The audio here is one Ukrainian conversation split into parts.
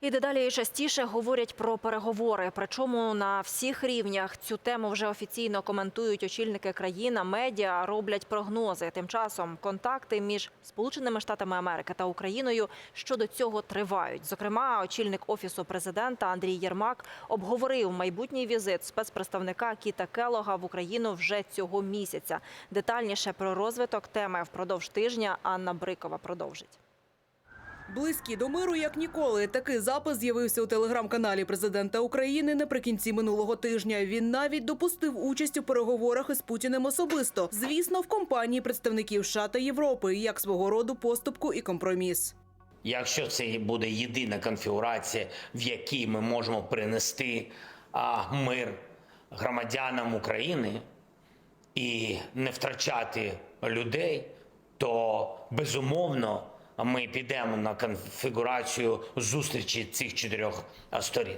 І дедалі частіше говорять про переговори. Причому на всіх рівнях цю тему вже офіційно коментують очільники країн, медіа роблять прогнози. Тим часом контакти між Сполученими Штатами Америки та Україною щодо цього тривають. Зокрема, очільник офісу президента Андрій Єрмак обговорив майбутній візит спецпредставника Кіта Келога в Україну вже цього місяця. Детальніше про розвиток теми впродовж тижня Анна Брикова продовжить. Близькі до миру як ніколи. Такий запис з'явився у телеграм-каналі президента України наприкінці минулого тижня. Він навіть допустив участь у переговорах із Путіним особисто. Звісно, в компанії представників США та Європи як свого роду поступку і компроміс. Якщо це буде єдина конфігурація, в якій ми можемо принести а, мир громадянам України і не втрачати людей, то безумовно ми підемо на конфігурацію зустрічі цих чотирьох сторін.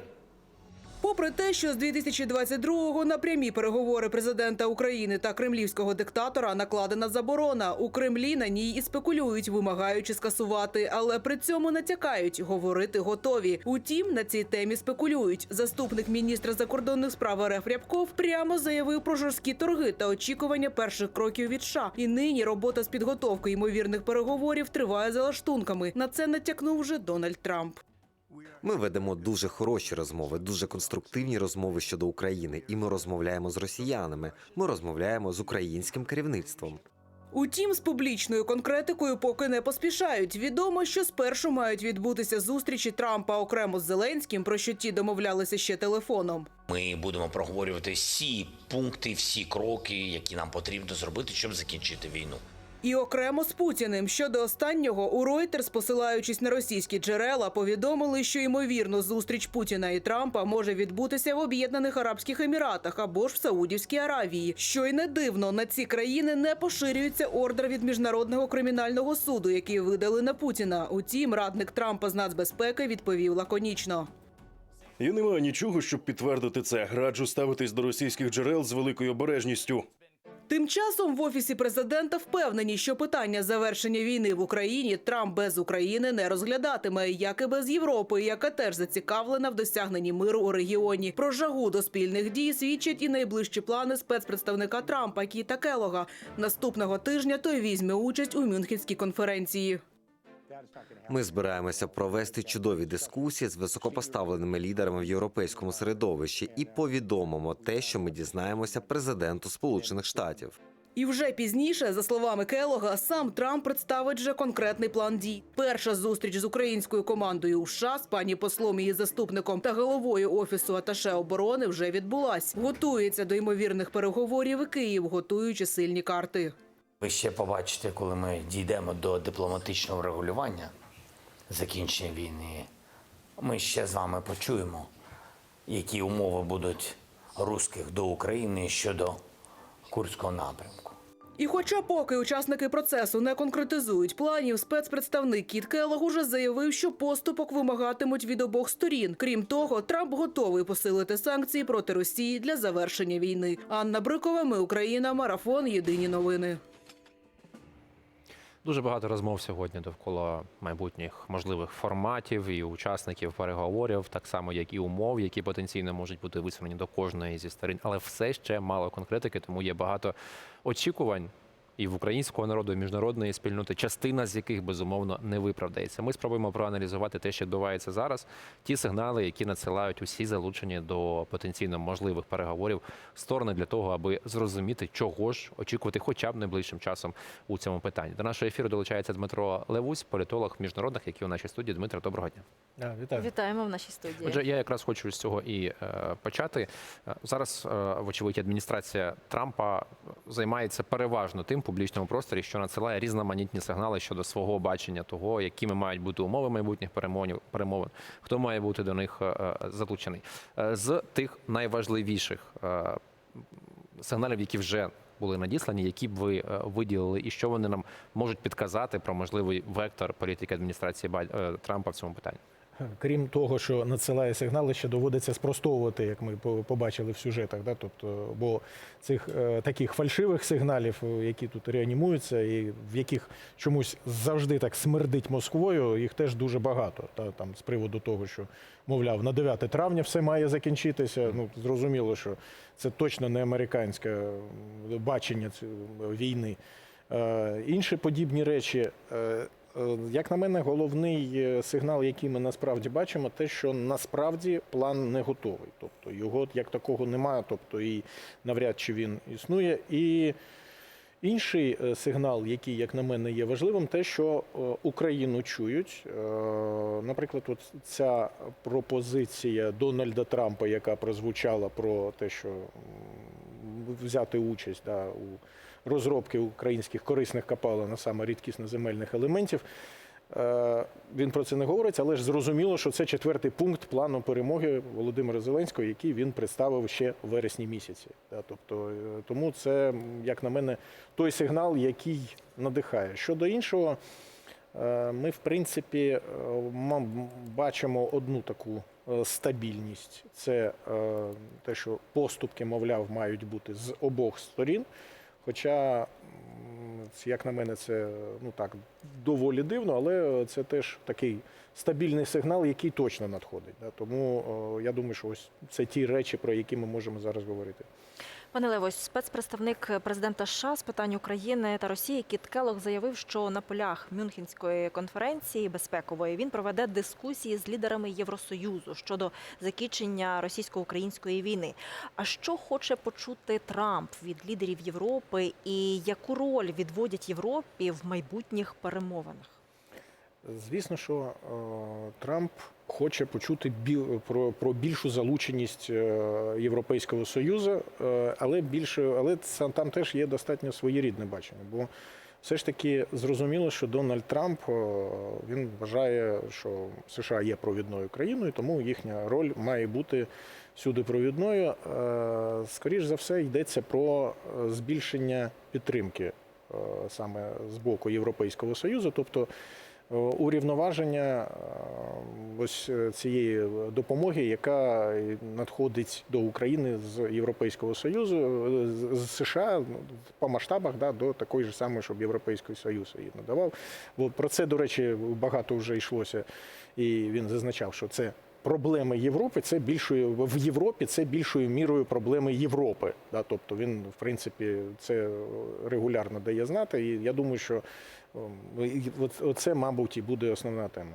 Попри те, що з 2022-го на прямі переговори президента України та кремлівського диктатора накладена заборона. У Кремлі на ній і спекулюють, вимагаючи скасувати, але при цьому натякають, говорити готові. Утім, на цій темі спекулюють. Заступник міністра закордонних справ РФ Рябков прямо заявив про жорсткі торги та очікування перших кроків від США. І нині робота з підготовки ймовірних переговорів триває за лаштунками. На це натякнув вже Дональд Трамп. Ми ведемо дуже хороші розмови, дуже конструктивні розмови щодо України, і ми розмовляємо з росіянами. Ми розмовляємо з українським керівництвом. Утім, з публічною конкретикою поки не поспішають. Відомо, що спершу мають відбутися зустрічі Трампа окремо з Зеленським, про що ті домовлялися ще телефоном. Ми будемо проговорювати всі пункти, всі кроки, які нам потрібно зробити, щоб закінчити війну. І окремо з Путіним щодо останнього у Reuters, посилаючись на російські джерела, повідомили, що ймовірно зустріч Путіна і Трампа може відбутися в Об'єднаних Арабських Еміратах або ж в Саудівській Аравії. Що й не дивно, на ці країни не поширюється ордер від міжнародного кримінального суду, який видали на Путіна. Утім, радник Трампа з нацбезпеки відповів лаконічно. Я не маю нічого, щоб підтвердити це. Раджу ставитись до російських джерел з великою обережністю. Тим часом в офісі президента впевнені, що питання завершення війни в Україні Трамп без України не розглядатиме, як і без Європи, яка теж зацікавлена в досягненні миру у регіоні. Про жагу до спільних дій свідчать і найближчі плани спецпредставника Трампа Кіта Келога. Наступного тижня той візьме участь у Мюнхенській конференції. Ми збираємося провести чудові дискусії з високопоставленими лідерами в європейському середовищі і повідомимо те, що ми дізнаємося президенту Сполучених Штатів. І вже пізніше, за словами Келога, сам Трамп представить вже конкретний план дій. Перша зустріч з українською командою у США з пані послом її заступником та головою офісу аташе оборони вже відбулась. Готується до ймовірних переговорів і Київ, готуючи сильні карти. Ви ще побачите, коли ми дійдемо до дипломатичного регулювання закінчення війни. Ми ще з вами почуємо, які умови будуть русських до України щодо Курського напрямку. І хоча поки учасники процесу не конкретизують планів, спецпредставник Кіт Келлог уже заявив, що поступок вимагатимуть від обох сторін. Крім того, Трамп готовий посилити санкції проти Росії для завершення війни. Анна Брикова, ми Україна, марафон. Єдині новини. Дуже багато розмов сьогодні довкола майбутніх можливих форматів і учасників переговорів, так само як і умов, які потенційно можуть бути висунені до кожної зі сторін, але все ще мало конкретики, тому є багато очікувань. І в українського народу, і міжнародної спільноти, частина з яких безумовно не виправдається. Ми спробуємо проаналізувати те, що відбувається зараз, ті сигнали, які надсилають усі залучені до потенційно можливих переговорів сторони для того, аби зрозуміти, чого ж очікувати, хоча б найближчим часом у цьому питанні. До нашого ефіру долучається Дмитро Левусь, політолог міжнародних, який у нашій студії. Дмитро, доброго дня. Вітаю. Вітаємо в нашій студії. Отже, я якраз хочу з цього і е, почати. Е, Зараз, е, вочевидь, адміністрація Трампа займається переважно тим публічному просторі, що надсилає різноманітні сигнали щодо свого бачення того, якими мають бути умови майбутніх перемовин, перемовин, хто має бути до них е, е, залучений. Е, З тих найважливіших сигналів, які вже були надіслані, які б ви виділили, і що вони нам можуть підказати про можливий вектор політики адміністрації Трампа в цьому питанні. Крім того, що надсилає сигнали, ще доводиться спростовувати, як ми побачили в сюжетах. Да? Тобто, бо цих е, таких фальшивих сигналів, е, які тут реанімуються, і в яких чомусь завжди так смердить Москвою, їх теж дуже багато. Та, там, з приводу того, що, мовляв, на 9 травня все має закінчитися. Ну, зрозуміло, що це точно не американське бачення війни. Е, Інші подібні речі. Е, Як на мене, головний е, сигнал, який ми насправді бачимо, те, що насправді план не готовий. Тобто його як такого немає, тобто і навряд чи він існує. І інший е, сигнал, який, як на мене, є важливим, те, що Україну чують. Наприклад, от ця пропозиція Дональда Трампа, яка прозвучала про те, що взяти участь да, у розробки українських корисних копалин, а саме рідкісноземельних елементів. Е, Він про це не говорить, але ж зрозуміло, що це четвертий пункт плану перемоги Володимира Зеленського, який він представив ще в вересні місяці. Тобто, е, тому це, як на мене, той сигнал, який надихає. Щодо іншого, е, ми, в принципі, бачимо одну таку стабільність. Це те, що поступки, мовляв, мають бути з обох сторін. Хоча, як на мене, це ну так доволі дивно, але це теж такий стабільний сигнал, який точно надходить. Тому я думаю, що ось це ті речі, про які ми можемо зараз говорити. Пане Лево, спецпредставник президента США з питань України та Росії Кіт Келлог заявив, що на полях Мюнхенської конференції безпекової він проведе дискусії з лідерами Євросоюзу щодо закінчення російсько-української війни. А що хоче почути Трамп від лідерів Європи, і яку роль відводять Європі в майбутніх перемовинах? Звісно, що е, Трамп хоче почути про, про більшу залученість е, Європейського Союзу, е, але більше, але там теж є достатньо своєрідне бачення. Бо все ж таки зрозуміло, що Дональд Трамп він вважає, що США є провідною країною, тому їхня роль має бути всюди провідною. Е, Скоріш за все, йдеться про збільшення підтримки саме з боку Європейського Союзу, тобто урівноваження е, ось е, цієї допомоги, яка надходить до України з Європейського Союзу, е, з- з США ну, по масштабах да, до такої ж самої, щоб Європейський Союз її надавав. Бо про це, до речі, багато вже йшлося, і він зазначав, що це. Проблеми Європи це більшою в Європі. Це більшою мірою проблеми Європи. Да, тобто він, в принципі, це регулярно дає знати. І я думаю, що от- оце, мабуть, і буде основна тема.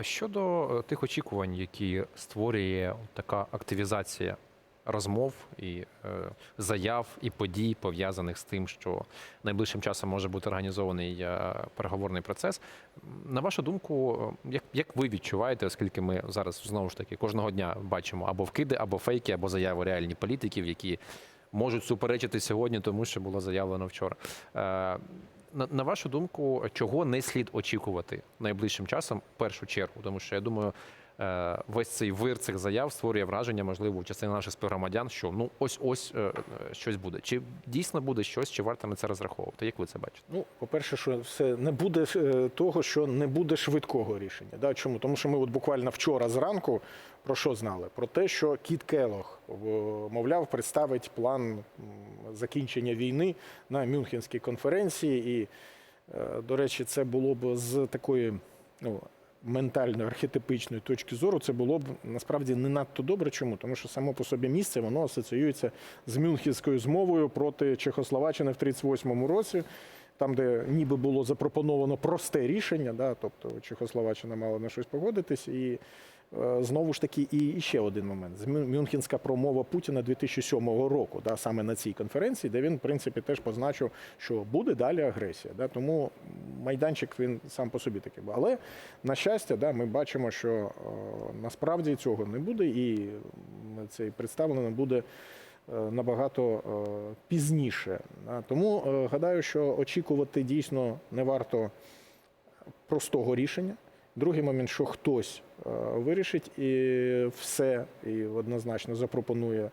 Щодо е, тих очікувань, які створює така активізація розмов і е, заяв і подій, пов'язаних з тим, що найближчим часом може бути організований е, переговорний процес. На вашу думку, е, як, як ви відчуваєте, оскільки ми зараз знову ж таки кожного дня бачимо або вкиди, або фейки, або заяви реальні політиків, які можуть суперечити сьогодні, тому що було заявлено вчора. На, вашу думку, чого не слід очікувати найближчим часом в першу чергу? Тому що я думаю, весь цей вир цих заяв створює враження, можливо, у частини наших співгромадян, що ну ось ось е, е, щось буде. Чи дійсно буде щось, чи варто на це розраховувати? Як ви це бачите? Ну, по-перше, що все не буде е, того, що не буде швидкого рішення. Да? Чому? Тому що ми от буквально вчора зранку про що знали? Про те, що Кіт Келох, мовляв, представить план закінчення війни на Мюнхенській конференції. І, е, до речі, це було б з такої ну, ментально архетипичної точки зору, це було б насправді не надто добре. Чому? Тому що само по собі місце воно асоціюється з Мюнхенською змовою проти Чехословаччини в 1938 році. Там, де ніби було запропоновано просте рішення, да, тобто Чехословаччина мала на щось погодитись, і е, знову ж таки, і, ще один момент: Мюнхенська промова Путіна 2007 року, да, саме на цій конференції, де він, в принципі, теж позначив, що буде далі агресія. Да, тому майданчик він сам по собі такий. був. Але на щастя, да, ми бачимо, що е, насправді цього не буде, і м, цей представлено буде набагато е, пізніше. Тому е, гадаю, що очікувати дійсно не варто простого рішення. Другий момент, що хтось е, вирішить і все і однозначно запропонує.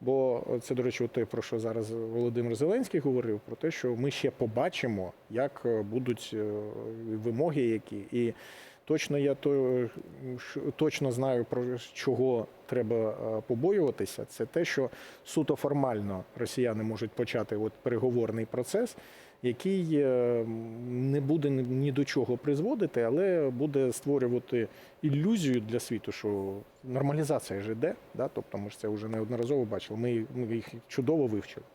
Бо це, до речі, те, про що зараз Володимир Зеленський говорив, про те, що ми ще побачимо, як е, будуть е, вимоги, які і Точно я то, що- точно знаю про чого треба е, побоюватися. Це те, що суто формально росіяни можуть почати от переговорний процес, який е, не буде ні- до чого призводити, але буде створювати ілюзію для світу, що нормалізація ж іде. Да? Тобто ми ж це вже неодноразово бачили. Ми їх чудово вивчили.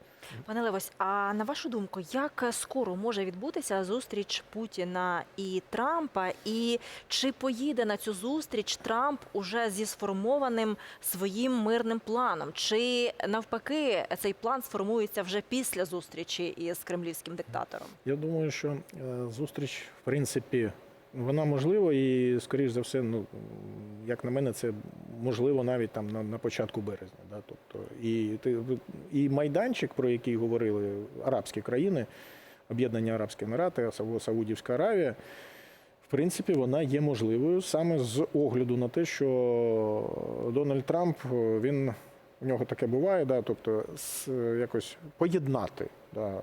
Пане Левось, а на вашу думку, як скоро може відбутися зустріч Путіна і Трампа? І чи поїде на цю зустріч Трамп уже зі сформованим своїм мирним планом? Чи навпаки цей план сформується вже після зустрічі із кремлівським диктатором? Я думаю, що е, зустріч, в принципі, вона можлива і, скоріш за все, ну як на мене, це можливо навіть там на, на початку березня. Да? Тобто, і, і майданчик, про який говорили арабські країни, Об'єднані Арабські Емірати, Саудівська Аравія. В принципі, вона є можливою саме з огляду на те, що Дональд Трамп він у нього таке буває, да, тобто якось поєднати. Да, е,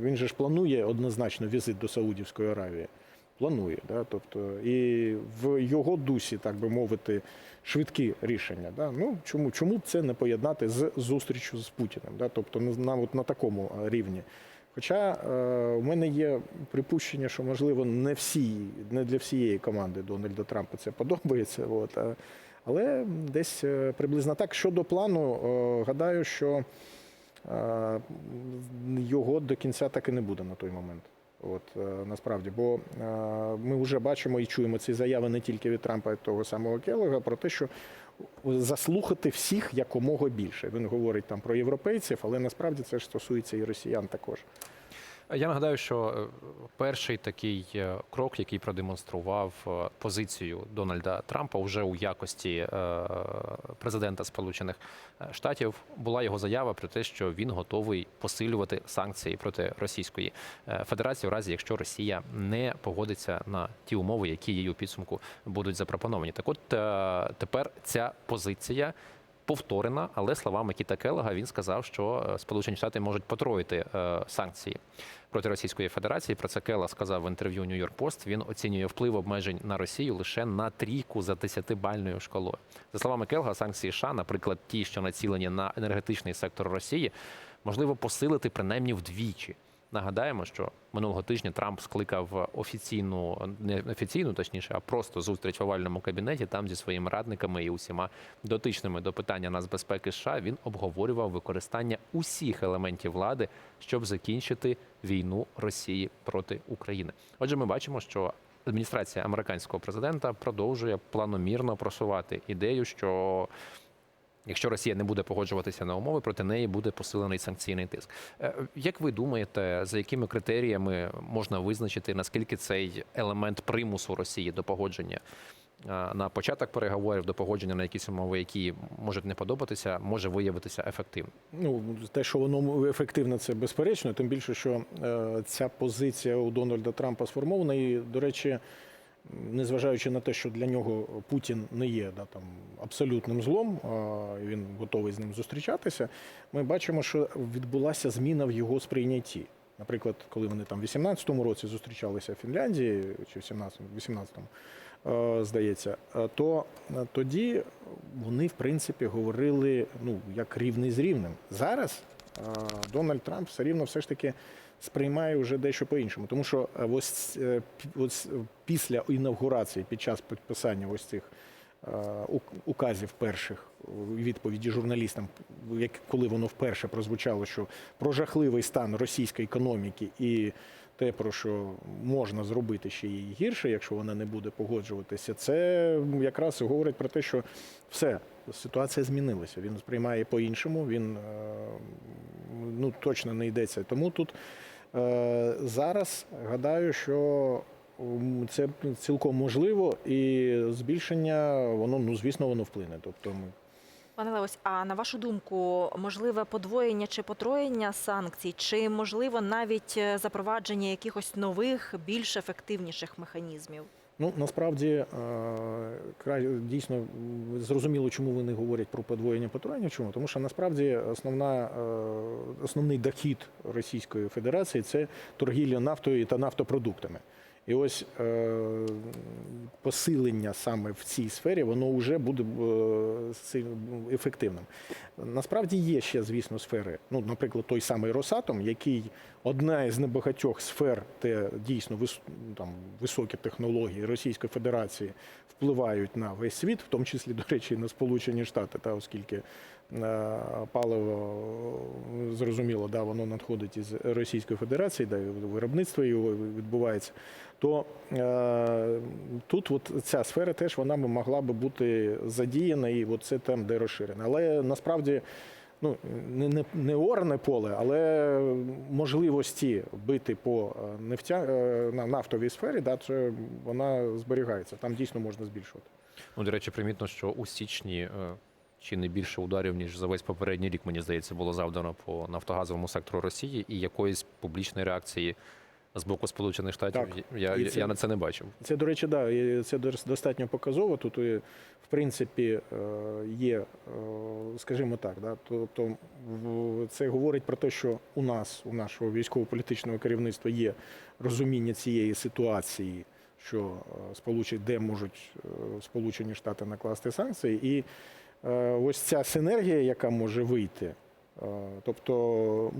він же ж планує однозначно візит до Саудівської Аравії. Планує, да, тобто, і в його дусі, так би мовити, швидкі рішення. Да? Ну, чому, чому це не поєднати з зустрічю з Путіним? Да? Тобто на, на, от на такому е, рівні. Хоча е, у мене є припущення, що можливо не всі, не для всієї команди Дональда Трампа це подобається. От, а, але десь е, приблизно так. Щодо плану, е, гадаю, що е, його до кінця так і не буде на той момент. От е, насправді, бо е, ми вже бачимо і чуємо ці заяви не тільки від Трампа, а й того самого Келлога, про те, що заслухати всіх якомога більше. Він говорить там про європейців, але насправді це ж стосується і росіян також. Я нагадаю, що е, перший такий е, крок, який продемонстрував е, позицію Дональда Трампа вже у якості президента Сполучених Штатів, була його заява про те, що він готовий посилювати санкції проти Російської Федерації, в разі якщо Росія не погодиться на ті умови, які їй у підсумку будуть запропоновані. Так, от тепер ця позиція повторена, але словами Кіта Келлога він сказав, що е, Сполучені Штати можуть потроїти е, санкції проти Російської Федерації. Про це Келла сказав в інтерв'ю Нью-Йорк Пост. Він оцінює вплив обмежень на Росію лише на трійку за 10-бальною шкалою. За словами Келга, санкції США, наприклад, ті, що націлені на енергетичний сектор Росії, можливо посилити принаймні вдвічі. Нагадаємо, що минулого тижня Трамп скликав офіційну, не офіційну, точніше, а просто зустріч в овальному кабінеті. Там зі своїми радниками і усіма дотичними до питання нацбезпеки США він обговорював використання усіх елементів влади, щоб закінчити війну Росії проти України. Отже, ми бачимо, що адміністрація американського президента продовжує планомірно просувати ідею, що Якщо Росія не буде погоджуватися на умови, проти неї буде посилений санкційний тиск. Е, Як ви думаєте, за якими критеріями можна визначити наскільки цей елемент примусу Росії до погодження е, на початок переговорів, до погодження на якісь умови, які можуть не подобатися, може виявитися ефективним? Ну, те, що воно ефективно, це безперечно. Тим більше, що е, ця позиція у Дональда Трампа сформована. І, до речі, незважаючи на те, що для нього Путін не є да, там, абсолютним злом, він готовий з ним зустрічатися, ми бачимо, що відбулася зміна в його сприйнятті. Наприклад, коли вони там в 18-му році зустрічалися в Фінляндії, чи в 17-му, 18-му, е, здається, е, то е, тоді вони, в принципі, говорили ну, як рівний з рівним. Зараз Дональд Трамп все рівно все ж таки сприймає вже дещо по-іншому. Тому що е, ось, е, ось е, після інавгурації, під час підписання ось цих указів перших відповіді журналістам, як коли воно вперше прозвучало, що про жахливий стан російської економіки і те, про що можна зробити ще її гірше, якщо вона не буде погоджуватися, це якраз говорить про те, що все, ситуація змінилася. Він сприймає по-іншому, він е, ну, точно не йдеться. Тому тут е, зараз гадаю, що це цілком можливо, і збільшення, воно, ну, звісно, воно вплине. Тобто ми Пане Левось, а на вашу думку, можливе подвоєння чи потроєння санкцій, чи можливо навіть е, запровадження якихось нових, більш ефективніших механізмів? Ну насправді е, дійсно зрозуміло, чому вони говорять про подвоєння потроєння. Чому? Тому що насправді основна, е, основний дохід Російської Федерації це торгівля нафтою та нафтопродуктами. І ось е, посилення саме в цій сфері, воно вже буде е, ефективним. Насправді є ще, звісно, сфери. Ну, наприклад, той самий Росатом, який одна із небагатьох сфер, де дійсно там, високі технології Російської Федерації впливають на весь світ, в тому числі, до речі, на Сполучені Штати, та оскільки е, паливо зрозуміло, да, воно надходить із Російської Федерації, і виробництво його відбувається. То е, тут от ця сфера теж вона могла би бути задіяна, і от це там, де розширена. Але насправді ну, не, не, не орне поле, але можливості бити по е, нефтя, е, на нафтовій сфері, да, це вона зберігається. Там дійсно можна збільшувати. Ну, до речі, примітно, що у січні е, чи не більше ударів, ніж за весь попередній рік, мені здається, було завдано по нафтогазовому сектору Росії, і якоїсь публічної реакції з боку Сполучених Штатів Так. я, це- я на це не бачив. Це, до речі, да, це дос- достатньо показово. Тут, в принципі, е, є, е, скажімо так, да, тобто це говорить про те, що у нас, у нашого військово-політичного керівництва є розуміння цієї ситуації, що е, сполучені, де можуть е, Сполучені Штати накласти санкції, і е, ось ця синергія, яка може вийти. Е, Тобто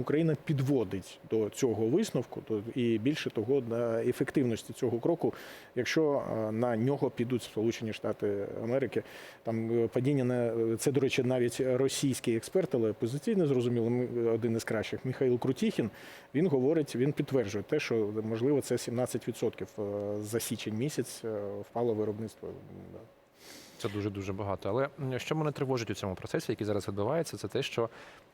Україна підводить до цього висновку, і більше того, на ефективності цього кроку, якщо е, на нього підуть Сполучені Штати Америки, там е, падіння на це, до речі, навіть російський експерт, але позиційно зрозуміло, один із кращих Михайло Крутіхін. Він говорить, він підтверджує те, що можливо це 17% е, за січень місяць е, впало виробництво. Це дуже дуже багато. Але що мене тривожить у цьому процесі, який зараз відбувається, це те, що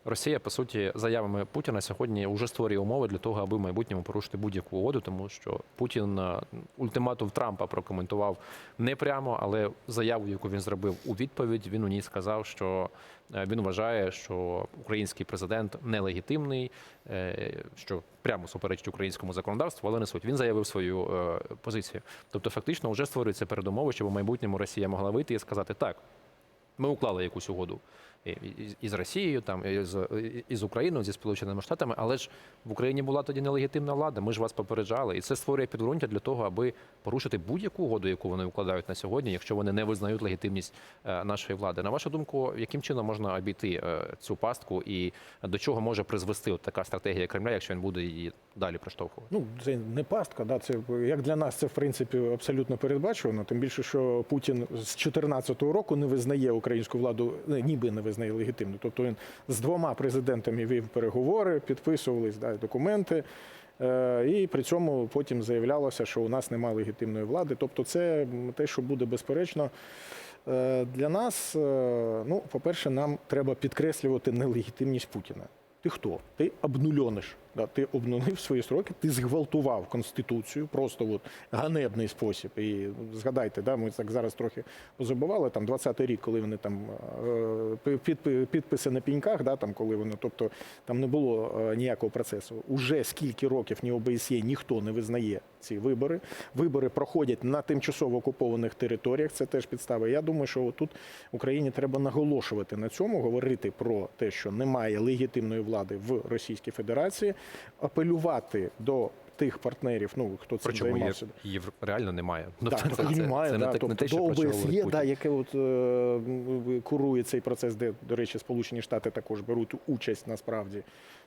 Росія, по суті, заявами Путіна сьогодні вже створює умови для того, аби в майбутньому порушити будь-яку угоду, тому що Путін е, ультиматум Трампа прокоментував не прямо, але заяву, яку він зробив у відповідь, він у ній сказав, що він вважає, що український президент нелегітимний, е, що прямо суперечить українському законодавству, але не суть. Він заявив свою е, позицію. Тобто, фактично, вже створюється передумови, щоб у майбутньому Росія могла вийти і сказати так. Ми уклали якусь угоду і- і- і з Росією, там і з, і Україною, зі Сполученими Штатами, але ж в Україні була тоді нелегітимна влада. Ми ж вас попереджали, і це створює підґрунтя для того, аби порушити будь-яку угоду, яку вони укладають на сьогодні, якщо вони не визнають легітимність е, нашої влади. На вашу думку, яким чином можна обійти е, цю пастку, і до чого може призвести от така стратегія Кремля, якщо він буде її далі проштовхувати? Ну, це не пастка, да, це як для нас це в принципі абсолютно передбачувано. Тим більше, що Путін з 2014 року не визнає українську владу, ніби не визнає легітимною. Тобто він з двома президентами вів переговори, підписувались да, документи. Е, І при цьому потім заявлялося, що у нас немає легітимної влади. Тобто, це те, що буде безперечно. Е, Для нас, е, ну, по-перше, нам треба підкреслювати нелегітимність Путіна. Ти хто? Ти обнульониш. Да? Ти обнулив свої строки, ти зґвалтував конституцію, просто от ганебний спосіб. І згадайте, да, ми так зараз трохи позабували, там 20-й рік, коли вони там е, підписи на піньках, да, там, коли вони, тобто там не було е, ніякого процесу. Уже скільки років ні ОБСЄ ніхто не визнає ці вибори. Вибори проходять на тимчасово окупованих територіях. Це теж підстави. Я думаю, що тут Україні треба наголошувати на цьому, говорити про те, що немає легітимної влади в Російській Федерації, апелювати до тих партнерів, ну хто цим Причому займався. Є, реально немає. Так, Тобто це, немає, це да. не, тобто не те, що до ОБСЄ, да, яке от, е, курує цей процес, де, до речі, Сполучені Штати також беруть участь насправді.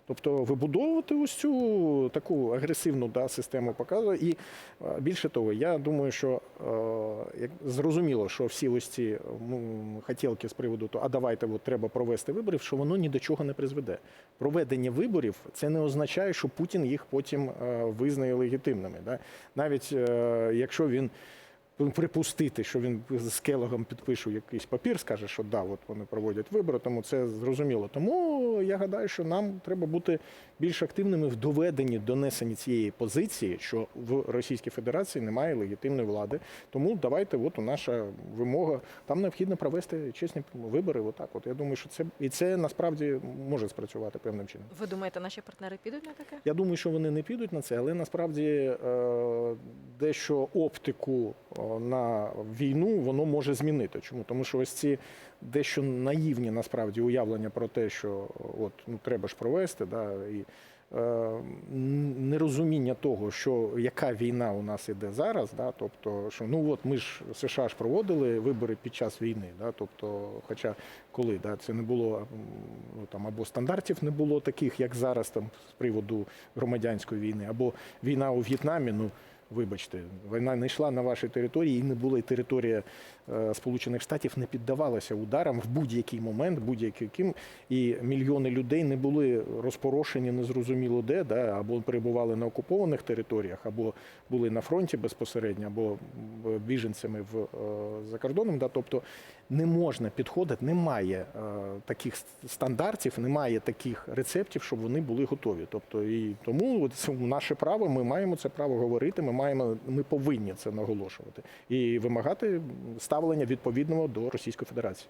Тобто вибудовувати ось цю таку агресивну да, систему показує. І е, більше того, я думаю, що е, як зрозуміло, що всі ось ці м, хотілки з приводу того, а давайте от, треба провести вибори, що воно ні до чого не призведе. Проведення виборів це не означає, що Путін їх потім е, визнає легітимними. Да? Навіть якщо він припустити, що він з Келогом підпише якийсь папір, скаже, що да, от вони проводять вибори, тому це зрозуміло. Тому я гадаю, що нам треба бути більш активними в доведенні донесенні цієї позиції, що в Російській Федерації немає легітимної влади. Тому давайте, от наша вимога. Там необхідно провести чесні вибори. Отак, от я думаю, що це і це насправді може спрацювати певним чином. Ви думаєте, наші партнери підуть на таке? Я думаю, що вони не підуть на це, але насправді е, дещо оптику на війну воно може змінити. Чому? Тому що ось ці дещо наївні насправді уявлення про те, що от ну треба ж провести, да, і е, нерозуміння того, що яка війна у нас іде зараз, да, тобто, що ну от ми ж США ж проводили вибори під час війни, да, тобто, хоча коли да, це не було ну, там або стандартів не було таких, як зараз там з приводу громадянської війни, або війна у В'єтнамі. Ну вибачте, війна не йшла на вашій території, і не була і територія е, Сполучених Штатів не піддавалася ударам в будь-який момент, будь-яким, і мільйони людей не були розпорошені незрозуміло де, да, або перебували на окупованих територіях, або були на фронті безпосередньо, або біженцями в е, за кордоном. Да, тобто не можна підходити, немає е, таких стандартів, немає таких рецептів, щоб вони були готові. Тобто і тому це наше право. Ми маємо це право говорити. Ми маємо, ми повинні це наголошувати і вимагати ставлення відповідного до Російської Федерації.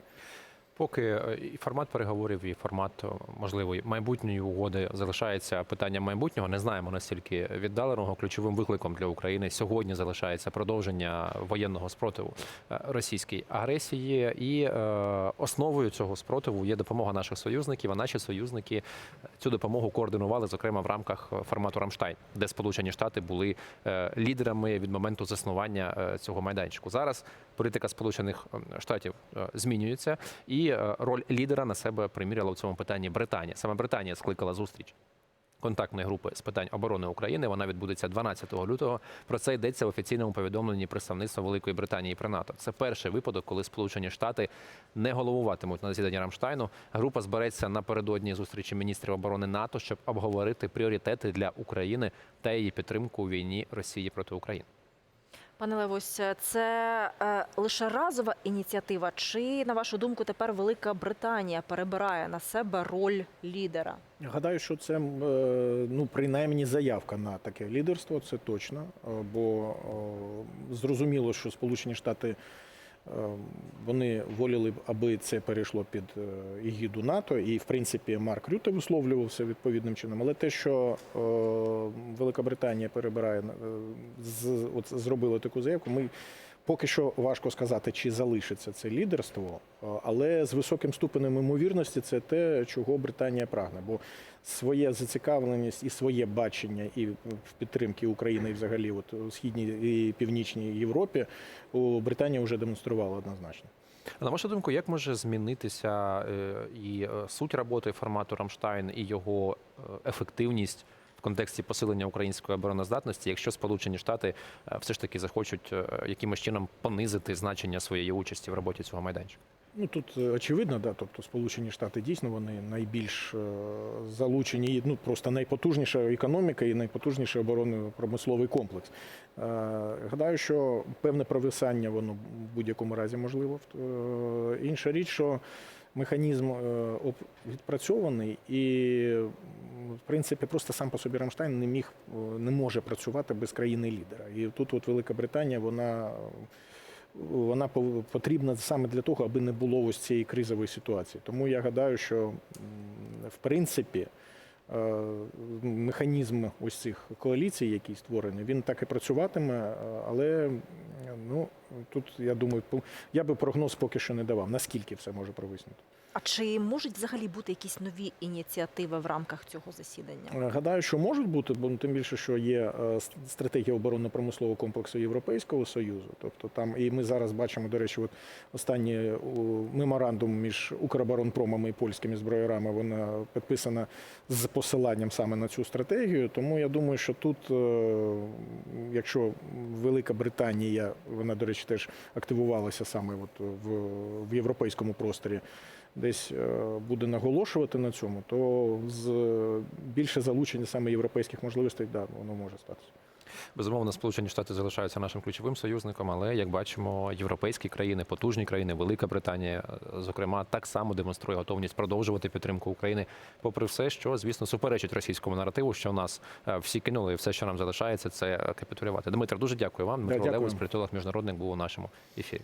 Поки е, і формат переговорів, і формат е, можливої майбутньої угоди залишається питання майбутнього. Не знаємо наскільки віддаленого. Ключовим викликом для України сьогодні залишається продовження воєнного спротиву е, російській агресії, і е, основою цього спротиву є допомога наших союзників. А наші союзники цю допомогу координували, зокрема в рамках формату Рамштайн, де Сполучені Штати були лідерами від моменту заснування цього майданчику. Зараз політика Сполучених ем, Штатів е, змінюється, і е, роль лідера на себе приміряла в цьому питанні Британія. Саме Британія скликала зустріч. Контактної групи з питань оборони України вона відбудеться 12 лютого. Про це йдеться в офіційному повідомленні представництва Великої Британії при НАТО. Це перший випадок, коли Сполучені Штати не головуватимуть на засіданні Рамштайну. Група збереться напередодні зустрічі міністрів оборони НАТО, щоб обговорити пріоритети для України та її підтримку у війні Росії проти України. Пане Левусь, це е, лише разова ініціатива, чи на вашу думку тепер Велика Британія перебирає на себе роль лідера? Гадаю, що це е, ну принаймні заявка на таке лідерство, це точно. Е, Бо зрозуміло, що Сполучені Штати вони воліли аби це перейшло під е, егіду НАТО, і в принципі Марк Рюте висловлювався відповідним чином. Але те, що е, Велика Британія перебирає е, з от зробили таку заявку, ми. Поки що важко сказати, чи залишиться це лідерство, е, але з високим ступенем ймовірності це те, чого Британія прагне. Бо своє зацікавленість і своє бачення і в підтримки України і взагалі от у східній і північній Європі у Британії вже демонструвала однозначно. На вашу думку, як може змінитися е, і е, суть роботи формату Рамштайн і його ефективність в контексті посилення української обороноздатності, якщо Сполучені Штати е, все ж таки захочуть е, якимось чином понизити значення своєї участі в роботі цього майданчика? Ну тут е, очевидно, да, тобто Сполучені Штати дійсно вони найбільш залучені, ну просто найпотужніша економіка і найпотужніший оборонно-промисловий комплекс. Гадаю, що певне провисання воно в будь-якому разі можливо. Інша річ, що механізм е, відпрацьований і, в принципі, просто сам по собі Рамштайн не міг, е, не може працювати без країни лідера. І тут от Велика Британія, вона вона потрібна саме для того, аби не було ось цієї кризової ситуації. Тому я гадаю, що в принципі е, механізм ось цих коаліцій, які створені, він так і працюватиме, але ну тут я думаю, я би прогноз поки що не давав, наскільки все може провиснути. А чи можуть взагалі бути якісь нові ініціативи в рамках цього засідання? Е, Гадаю, що можуть бути, бо ну, тим більше, що є е, стратегія оборонно-промислового комплексу Європейського союзу. Тобто там і ми зараз бачимо, до речі, от останній меморандум між Укроборонпромами і польськими зброярами. Вона підписана з посиланням саме на цю стратегію. Тому я думаю, що тут, е, якщо Велика Британія, вона, до речі, теж активувалася саме от в, в європейському просторі десь е, буде наголошувати на цьому, то з більше залучення саме європейських можливостей, да, воно може статися. Безумовно, Сполучені Штати залишаються нашим ключовим союзником, але як бачимо, європейські країни, потужні країни, Велика Британія, е, зокрема, так само демонструє готовність продовжувати підтримку України, попри все, що звісно суперечить російському наративу, що нас е, всі кинули, і все, що нам залишається, це капітулювати. Дмитро, дуже дякую вам. Дмитро. Левус, політолог міжнародник, був у нашому ефірі.